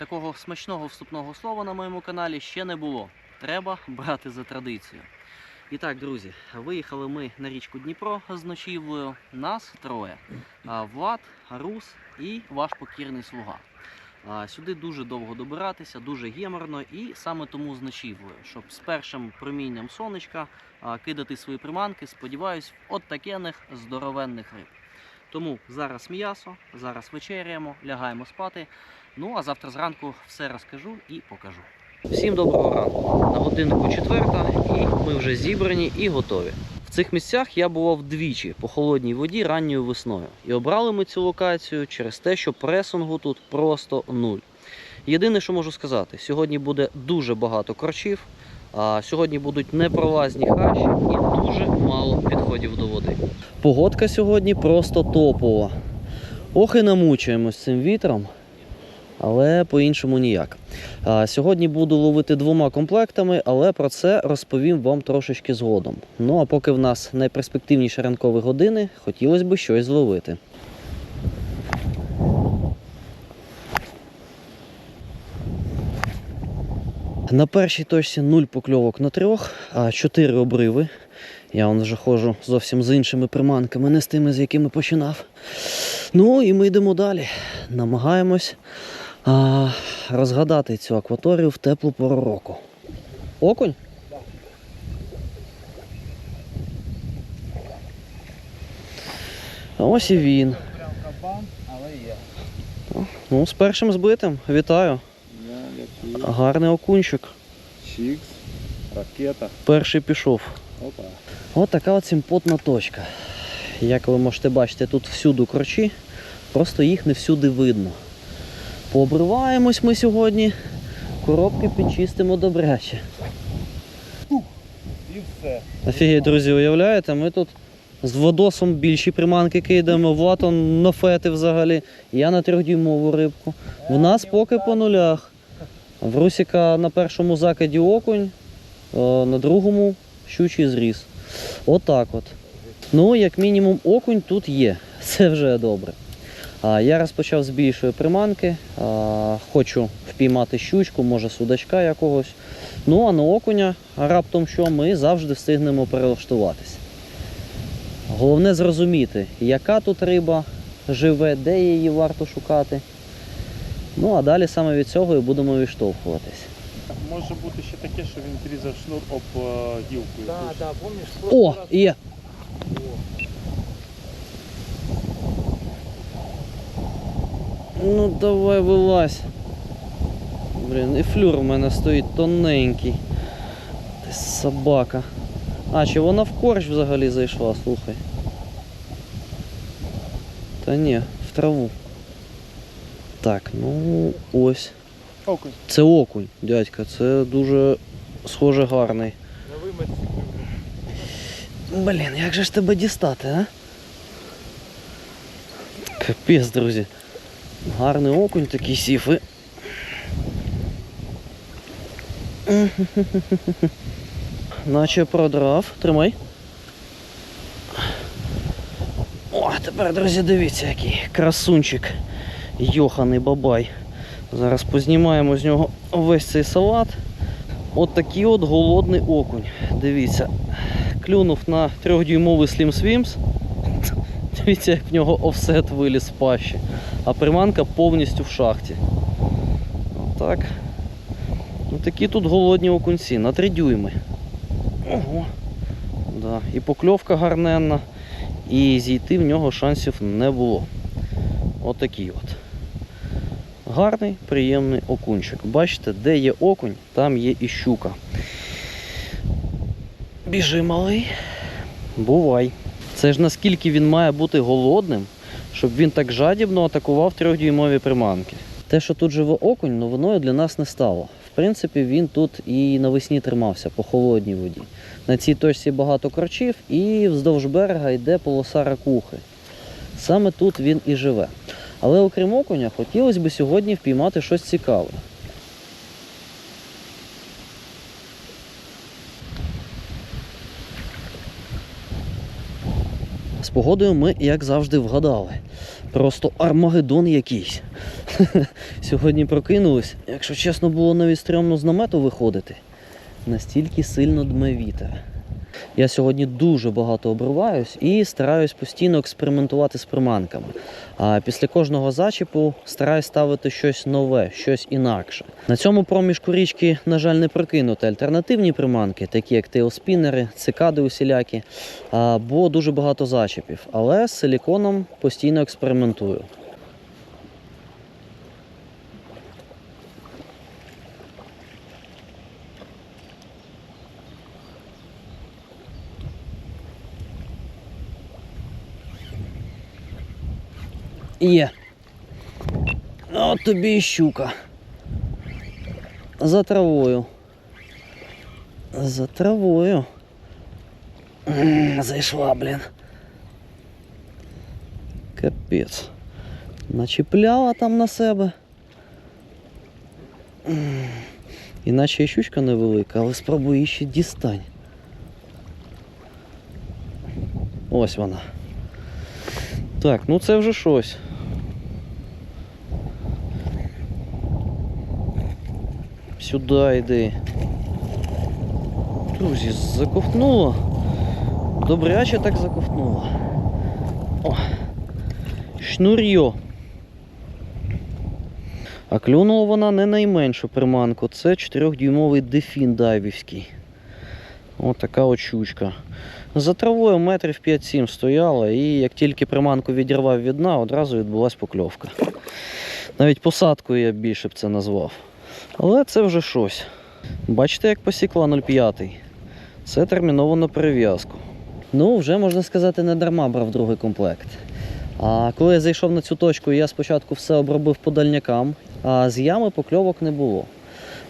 такого смачного вступного слова на моєму каналі ще не було. Треба брати за традицію. І так, друзі, виїхали ми на річку Дніпро з ночівлею. Нас троє. Влад, Рус і ваш покірний слуга. Сюди дуже довго добиратися, дуже геморно, і саме тому з ночівлею, щоб з першим промінням сонечка кидати свої приманки, сподіваюсь, от такених здоровенних риб. Тому зараз м'ясо, зараз вечеряємо, лягаємо спати. Ну а завтра зранку все розкажу і покажу. Всім доброго ранку. На годиннику четверта, і ми вже зібрані і готові. В цих місцях я бував двічі по холодній воді ранньою весною. І обрали ми цю локацію через те, що пресингу тут просто нуль. Єдине, що можу сказати, сьогодні буде дуже багато корчів, а сьогодні будуть непролазні хащі і дуже мало підходів до води. Погодка сьогодні просто топова. Ох і намучуємось цим вітром, але по-іншому ніяк. Сьогодні буду ловити двома комплектами, але про це розповім вам трошечки згодом. Ну а поки в нас найперспективніші ранкові години, хотілося б щось зловити. На першій точці нуль покльовок на трьох, а чотири обриви. Я вон вже ходжу зовсім з іншими приманками, не з тими, з якими починав. Ну і ми йдемо далі. Намагаємось а, розгадати цю акваторію в теплу пору року. Окунь? А ось і він. Прям кабан, але є. Ну, з першим збитим. Вітаю. Гарний окунчик. Чікс, ракета. Перший пішов. Опа. От така от симпотна точка. Як ви можете бачити, тут всюди корчі, просто їх не всюди видно. Пообриваємось ми сьогодні, коробки підчистимо добряче. І все. Офігеть, друзі, уявляєте, ми тут з водосом більші приманки кидаємо, Влад на фети взагалі. Я на трьохдюймову рибку. В нас поки по нулях. В Русіка на першому закиді окунь, е, на другому щучий зріс. Отак от. Ну, як мінімум, окунь тут є. Це вже добре. Я розпочав з більшої приманки. Хочу впіймати щучку, може судачка якогось. Ну а на окуня раптом що ми завжди встигнемо перелаштуватися. Головне зрозуміти, яка тут риба живе, де її варто шукати. Ну а далі саме від цього і будемо відштовхуватись. Може бути ще таке, що він зрізав шнур об е, гілку. Да, да? О, є! Ну давай вилазь. Блін, і флюр у мене стоїть тоненький. Ти собака. А, чи вона в корч взагалі зайшла, слухай. Та ні, в траву. Так, ну ось. Окунь. Це окунь, дядька, це дуже схоже гарний. Блін, як же ж тебе дістати, а? Капець, друзі. Гарний окунь такий сів і. Наче продрав. Тримай. О, тепер, друзі, дивіться, який красунчик. Йоханий бабай. Зараз познімаємо з нього весь цей салат. От такий от голодний окунь. Дивіться, клюнув на трьохдюймовий Slim Swims. Дивіться, як в нього офсет виліз з пащі. А приманка повністю в шахті. Отак. Ну, такі тут голодні окунці на 3 дюйми. Ого. Да. І покльовка гарненна. І зійти в нього шансів не було. Отакий от. Гарний, приємний окунчик. Бачите, де є окунь, там є і щука. Біжи, малий. Бувай. Це ж наскільки він має бути голодним, щоб він так жадібно атакував трьохдюймові приманки. Те, що тут живе окунь, новиною для нас не стало. В принципі, він тут і навесні тримався по холодній воді. На цій точці багато корчів і вздовж берега йде полоса ракухи. Саме тут він і живе. Але окрім окуня, хотілося б сьогодні впіймати щось цікаве. З погодою ми, як завжди, вгадали. Просто армагеддон якийсь. Сьогодні прокинулись. Якщо чесно, було навіть стрьомно з намету виходити. Настільки сильно дме вітер. Я сьогодні дуже багато обриваюсь і стараюсь постійно експериментувати з приманками. А після кожного зачіпу стараюсь ставити щось нове, щось інакше. На цьому проміжку річки, на жаль, не прокинути альтернативні приманки, такі як тейлспінери, цикади усілякі, бо дуже багато зачіпів. Але з силіконом постійно експериментую. Є. От тобі і щука. За травою. За травою. Зайшла, блін. Капець. Начіпляла там на себе. Іначе і щучка невелика, але спробуй її ще дістань. Ось вона. Так, ну це вже щось. Сюди йди. Друзі, заковтнуло. Добряче так заковтнуло. О. Шнур'йо. А клюнула вона не найменшу приманку. Це 4-дюймовий дефін дайвівський. Ось така от щучка. За травою метрів 5-7 стояла, і як тільки приманку відірвав від дна, одразу відбулась покльовка. Навіть посадкою я більше б це назвав. Але це вже щось. Бачите, як посікла 0,5. Це терміново на перев'язку. Ну, вже можна сказати, не дарма брав другий комплект. А коли я зайшов на цю точку, я спочатку все обробив по дальнякам, а з ями покльовок не було.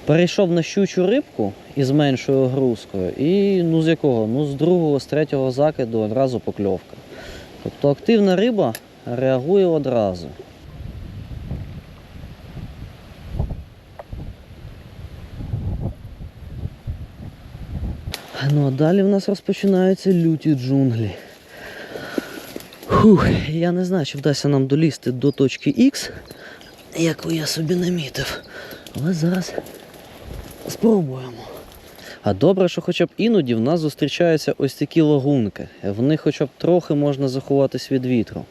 Перейшов на щучу рибку із меншою грузкою, і ну з якого? Ну з другого, з третього закиду одразу покльовка. Тобто активна риба реагує одразу. Ну а далі в нас розпочинаються люті джунглі. Фух, я не знаю, чи вдасться нам долізти до точки X, яку я собі намітив. Але зараз спробуємо. А добре, що хоча б іноді в нас зустрічаються ось такі лагунки. В них хоча б трохи можна заховатись від вітру.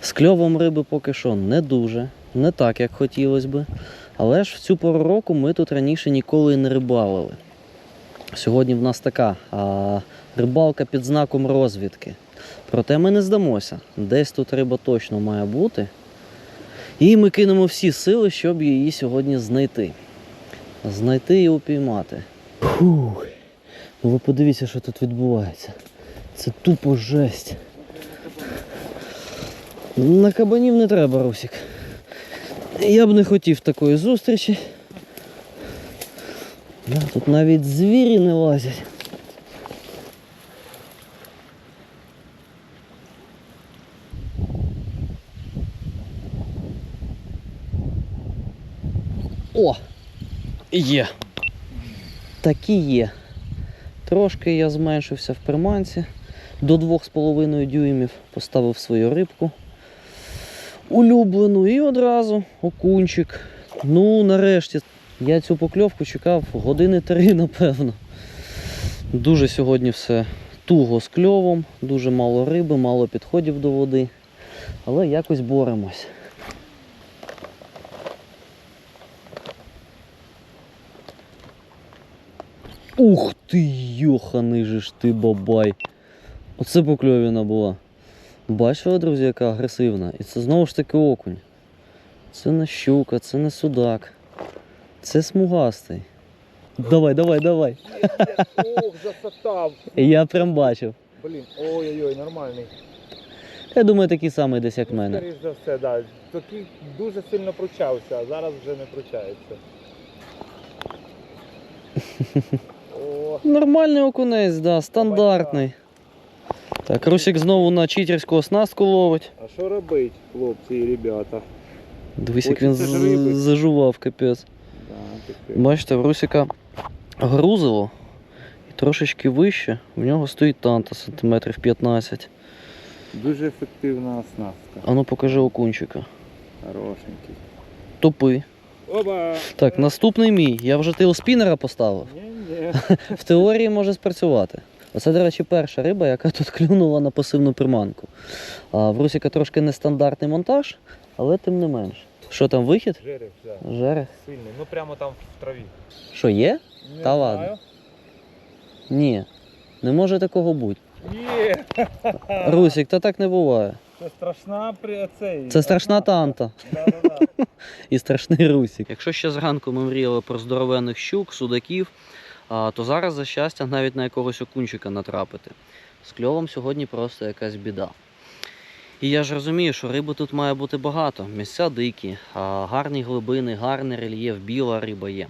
З кльовом риби поки що не дуже, не так, як хотілося би. Але ж в цю пору року ми тут раніше ніколи не рибалили. Сьогодні в нас така а, рибалка під знаком розвідки. Проте ми не здамося. Десь тут риба точно має бути. І ми кинемо всі сили, щоб її сьогодні знайти. Знайти і упіймати. Фух. Ну ви подивіться, що тут відбувається. Це тупо жесть. На кабанів не треба, Русік. Я б не хотів такої зустрічі. Да, тут навіть звірі не лазять. О! Є. Такі є. Трошки я зменшився в приманці до 2,5 дюймів, поставив свою рибку. Улюблену і одразу окунчик. Ну, нарешті. Я цю покльовку чекав години три, напевно. Дуже сьогодні все туго з кльовом, дуже мало риби, мало підходів до води. Але якось боремось. Ух ти, йоханий же ж ти бабай. Оце покльовіна була. Бачили, друзі, яка агресивна. І це знову ж таки окунь. Це не щука, це не судак. Це смугастий. Давай, давай, давай. Ох, засатав. Я прям бачив. Блін, ой-ой-ой, нормальний. Я думаю, такий самий десь як в мене. Скоріш за все, да. Такий дуже сильно пручався, а зараз вже не пручається. О, Нормальний окунець, да, стандартний. Так, Русик знову на читерську оснастку ловить. а що робить, хлопці і ребята? Дивись, як він Хочеться ж з- зажував, капець. Бачите, в Русика грузило і трошечки вище. В нього стоїть танта сантиметрів 15. Дуже ефективна оснастка. А ну покажи окунчика. Хорошенький. Тупи. Оба! Так, наступний мій. Я вже тейлспінера поставив. Ні-ні. В теорії може спрацювати. Оце, до речі, перша риба, яка тут клюнула на пасивну приманку. А, в Русіка трошки нестандартний монтаж, але тим не менш. Що там вихід? Жереб, да. Жерех. Сильний. Ну прямо там в траві. Що є? Не Та знаю. ладно. Ні. Не може такого бути. Є! Русік, та так не буває. Це страшна при цей. Це страшна танта Да-да-да. і страшний русік. Якщо ще зранку ми мріяли про здоровенних щук, судаків, то зараз за щастя навіть на якогось окунчика натрапити. З кльовом сьогодні просто якась біда. І я ж розумію, що риби тут має бути багато. Місця дикі, гарні глибини, гарний рельєф, біла риба є.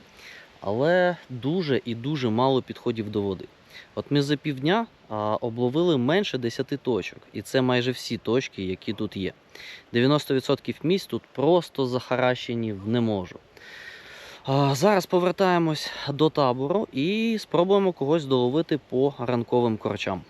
Але дуже і дуже мало підходів до води. От ми за півдня обловили менше 10 точок, і це майже всі точки, які тут є. 90% місць тут просто захаращені в не можу. Зараз повертаємось до табору і спробуємо когось доловити по ранковим корчам.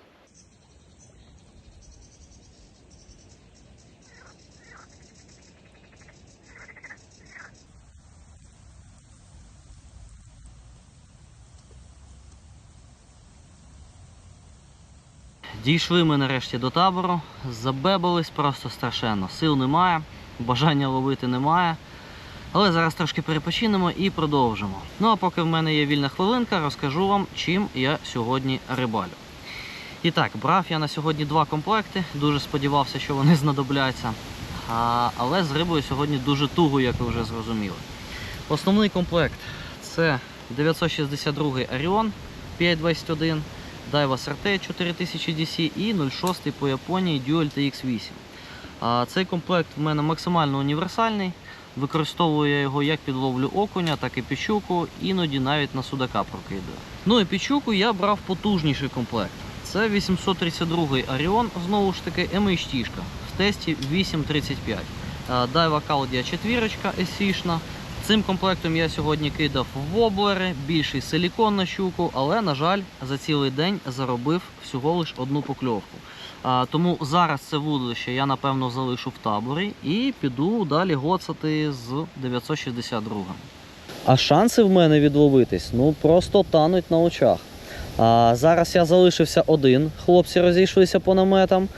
Дійшли ми нарешті до табору, забебались просто страшенно. Сил немає, бажання ловити немає. Але зараз трошки перепочинемо і продовжимо. Ну а поки в мене є вільна хвилинка, розкажу вам, чим я сьогодні рибалю. І так, брав я на сьогодні два комплекти. Дуже сподівався, що вони знадобляться. А, але з рибою сьогодні дуже туго, як ви вже зрозуміли. Основний комплект це 962 Orion 521, Daiwa SRT 4000 DC і 06 по Японії Dual TX8. Цей комплект в мене максимально універсальний. Використовую я його як під ловлю окуня, так і під іноді навіть на судака прокидаю. Ну і під я брав потужніший комплект. Це 832-й Orion, знову ж таки, MHT в тесті 8.35. А, Daiwa Caldia 4 SC-шна. Цим комплектом я сьогодні кидав воблери, більший силікон на щуку, але, на жаль, за цілий день заробив всього лиш одну покльовку. А, тому зараз це вудлище я напевно залишу в таборі і піду далі гоцати з 962. А шанси в мене відловитись ну просто тануть на очах. А, зараз я залишився один, хлопці розійшлися по наметам.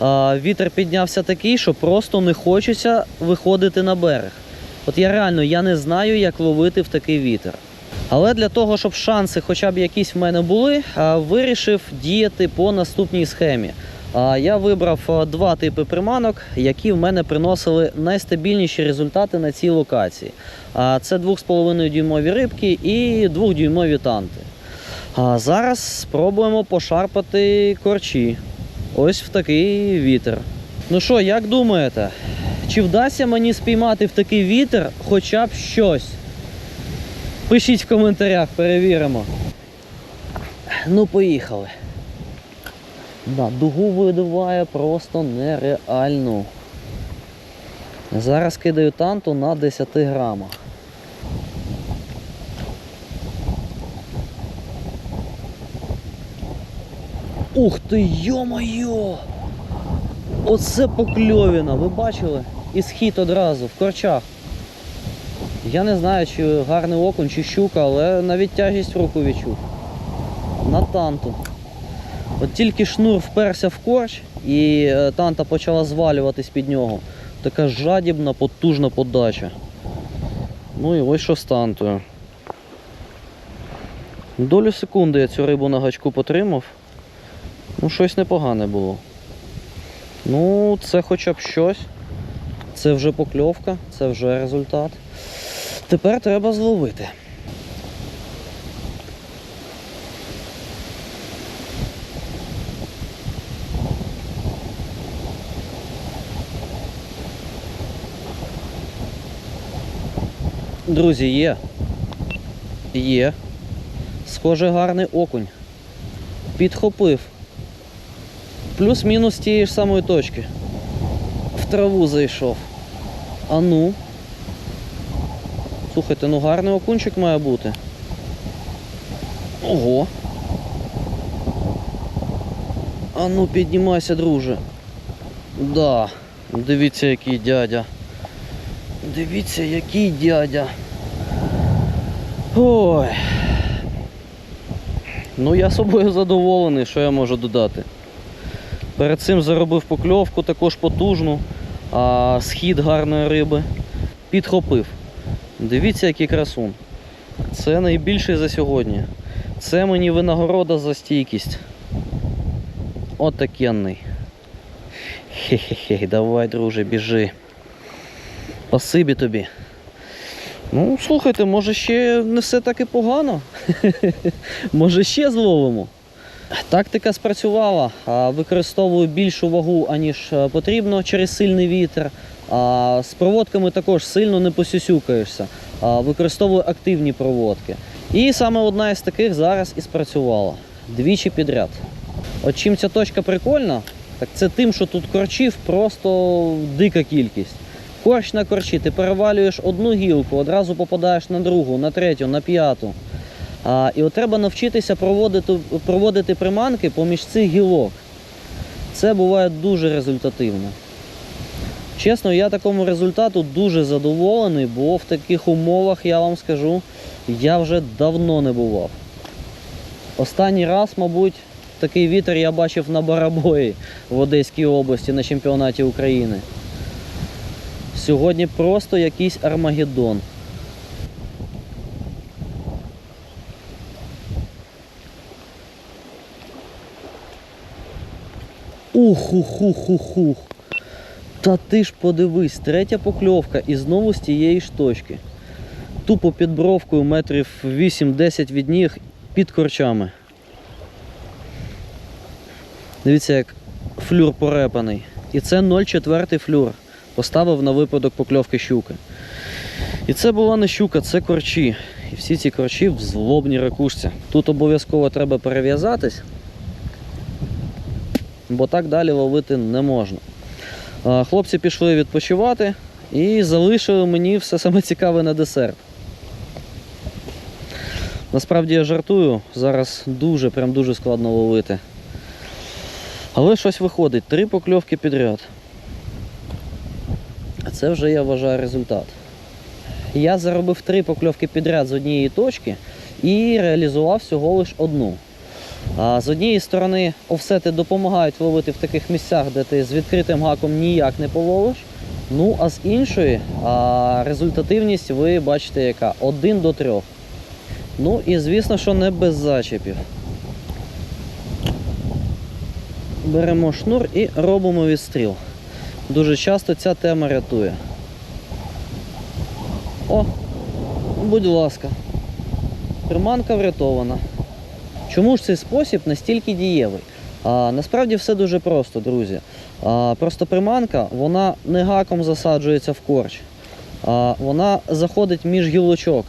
А, вітер піднявся такий, що просто не хочеться виходити на берег. От я реально я не знаю, як ловити в такий вітер. Але для того, щоб шанси хоча б якісь в мене були, вирішив діяти по наступній схемі. Я вибрав два типи приманок, які в мене приносили найстабільніші результати на цій локації. Це 2,5 дюймові рибки і 2-дюймові танти. Зараз спробуємо пошарпати корчі. Ось в такий вітер. Ну що, як думаєте, чи вдасться мені спіймати в такий вітер хоча б щось? Пишіть в коментарях, перевіримо. Ну, поїхали. Да, дугу видуває просто нереально. Зараз кидаю танту на 10 грамах. Ух ти, йо-моє! Оце покльовіна, ви бачили? І схід одразу, в корчах. Я не знаю, чи гарний окунь, чи щука, але навіть тяжість в руку відчув. На танту. От тільки шнур вперся в корч і е, танта почала звалюватись під нього. Така жадібна, потужна подача. Ну і ось що з тантою. Долю секунди я цю рибу на гачку потримав. Ну, щось непогане було. Ну, це хоча б щось. Це вже покльовка, це вже результат. Тепер треба зловити. Друзі, є. Є. Схоже, гарний окунь. Підхопив. Плюс-мінус тієї ж самої точки. В траву зайшов. А ну. Слухайте, ну гарний окунчик має бути. Ого. А ну піднімайся, друже. Да, дивіться, який дядя. Дивіться, який дядя. Ой. Ну, я собою задоволений, що я можу додати. Перед цим заробив покльовку також потужну, а схід гарної риби. Підхопив. Дивіться, який красун. Це найбільший за сьогодні. Це мені винагорода за стійкість. Отакенний. Хе-хе-хе, давай, друже, біжи. Спасибі тобі. Ну, слухайте, може ще не все так і погано. може ще зловимо. Тактика спрацювала, використовую більшу вагу, аніж е, потрібно через сильний вітер. З проводками також сильно не посюсюкаєшся. Використовую активні проводки. І саме одна із таких зараз і спрацювала. Двічі підряд. От чим ця точка прикольна, так це тим, що тут корчів просто дика кількість. Корч на корчі, ти перевалюєш одну гілку, одразу попадаєш на другу, на третю, на п'яту. А, і от треба навчитися проводити, проводити приманки поміж цих гілок. Це буває дуже результативно. Чесно, я такому результату дуже задоволений, бо в таких умовах, я вам скажу, я вже давно не бував. Останній раз, мабуть, такий вітер я бачив на Барабої в Одеській області на чемпіонаті України. Сьогодні просто якийсь Армагеддон. Ух, ух, ух, ух, ух. Та ти ж подивись, третя покльовка і знову з тієї ж точки. Тупо під бровкою метрів 8-10 від ніг під корчами. Дивіться, як флюр порепаний. І це 0,4 флюр. Поставив на випадок покльовки щуки. І це була не щука, це корчі. І всі ці корчі в злобній ракушці. Тут обов'язково треба перев'язатись, бо так далі ловити не можна. Хлопці пішли відпочивати і залишили мені все саме цікаве на десерт. Насправді я жартую, зараз дуже, прям дуже складно ловити. Але щось виходить, три покльовки підряд. Це вже я вважаю результат. Я заробив три покльовки підряд з однієї точки і реалізував всього лиш одну. А з однієї сторони, офсети допомагають ловити в таких місцях, де ти з відкритим гаком ніяк не половиш. Ну, а з іншої а, результативність ви бачите яка? Один до трьох. Ну і звісно, що не без зачепів. Беремо шнур і робимо відстріл. Дуже часто ця тема рятує. О, будь ласка. Приманка врятована. Чому ж цей спосіб настільки дієвий? Насправді все дуже просто, друзі. Просто приманка, вона не гаком засаджується в корч, вона заходить між гілочок.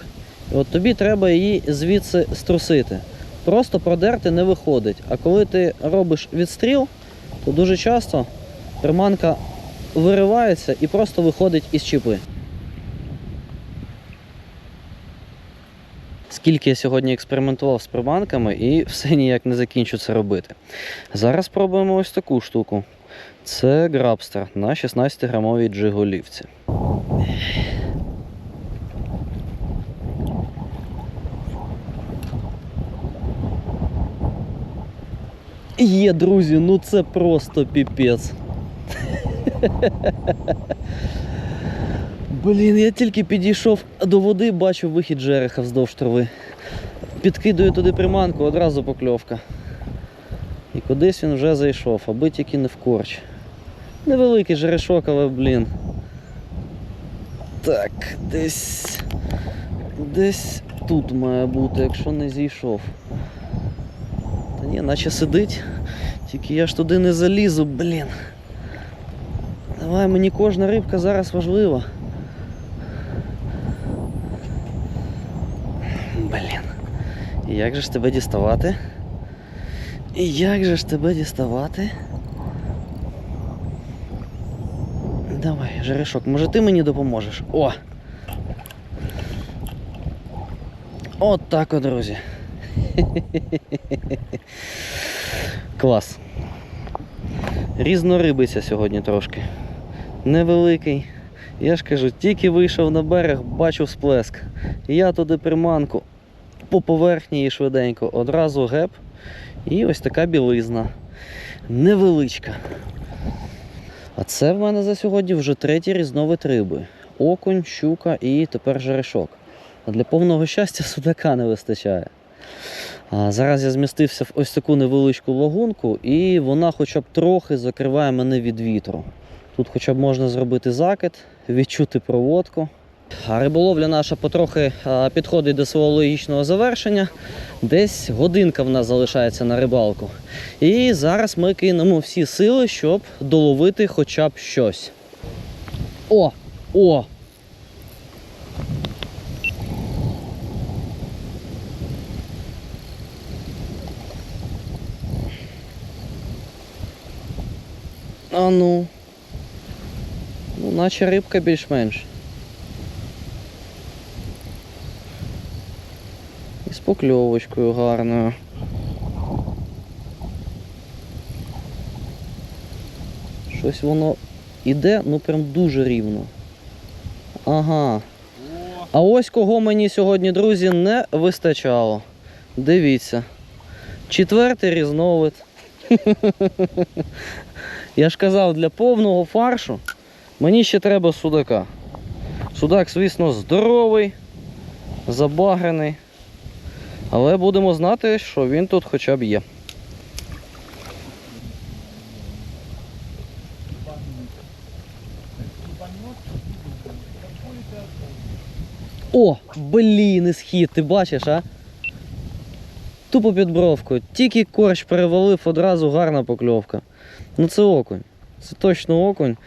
І от тобі треба її звідси струсити. Просто продерти не виходить. А коли ти робиш відстріл, то дуже часто приманка виривається і просто виходить із чіпи. Скільки я сьогодні експериментував з приманками і все ніяк не закінчу це робити. Зараз спробуємо ось таку штуку. Це грабстер на 16-грамовій джиголівці. Є, друзі, ну це просто піпець. Блін, я тільки підійшов до води, бачу вихід жереха вздовж трави. Підкидую туди приманку, одразу покльовка. І кудись він вже зайшов, аби тільки не в корч. Невеликий жерешок, але блін. Так, десь. Десь тут має бути, якщо не зійшов. Та ні, наче сидить. Тільки я ж туди не залізу, блін. Давай, мені кожна рибка зараз важлива. Блін. І Як же ж тебе діставати? Як же ж тебе діставати? Давай, Жерешок, може ти мені допоможеш? О! От так от, друзі. Клас. Різнорибиця сьогодні трошки. Невеликий. Я ж кажу, тільки вийшов на берег, бачу сплеск. Я туди приманку по поверхні і швиденько. Одразу геп. І ось така білизна. Невеличка. А це в мене за сьогодні вже третій різновид риби. Окунь, щука і тепер жерешок. А для повного щастя судака не вистачає. А зараз я змістився в ось таку невеличку лагунку, і вона хоча б трохи закриває мене від вітру. Тут хоча б можна зробити закид, відчути проводку. Риболовля наша потрохи підходить до свого логічного завершення. Десь годинка в нас залишається на рибалку. І зараз ми кинемо всі сили, щоб доловити хоча б щось. О! О! А ну. Ну, наче рибка більш-менш. І з покльовочкою гарною. Щось воно іде, ну прям дуже рівно. Ага. А ось кого мені сьогодні, друзі, не вистачало. Дивіться. Четвертий різновид. Я ж казав, для повного фаршу мені ще треба судака. Судак, звісно, здоровий, забагрений. Але будемо знати, що він тут хоча б є. О, блін, і схід, ти бачиш, а? Тупо під бровкою. Тільки корч перевалив, одразу гарна покльовка. Ну це окунь. Це точно окунь.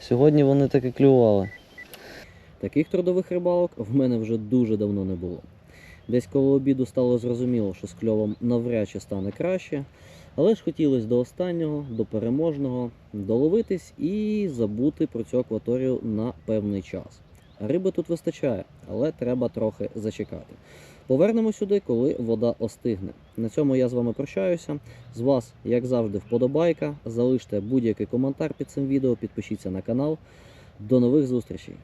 Сьогодні вони таки клювали. Таких трудових рибалок в мене вже дуже давно не було. Десь коло обіду стало зрозуміло, що з кльовом навряд чи стане краще. Але ж хотілося до останнього, до переможного доловитись і забути про цю акваторію на певний час. Риби тут вистачає, але треба трохи зачекати. Повернемо сюди, коли вода остигне. На цьому я з вами прощаюся. З вас, як завжди, вподобайка. Залиште будь-який коментар під цим відео, підпишіться на канал. До нових зустрічей!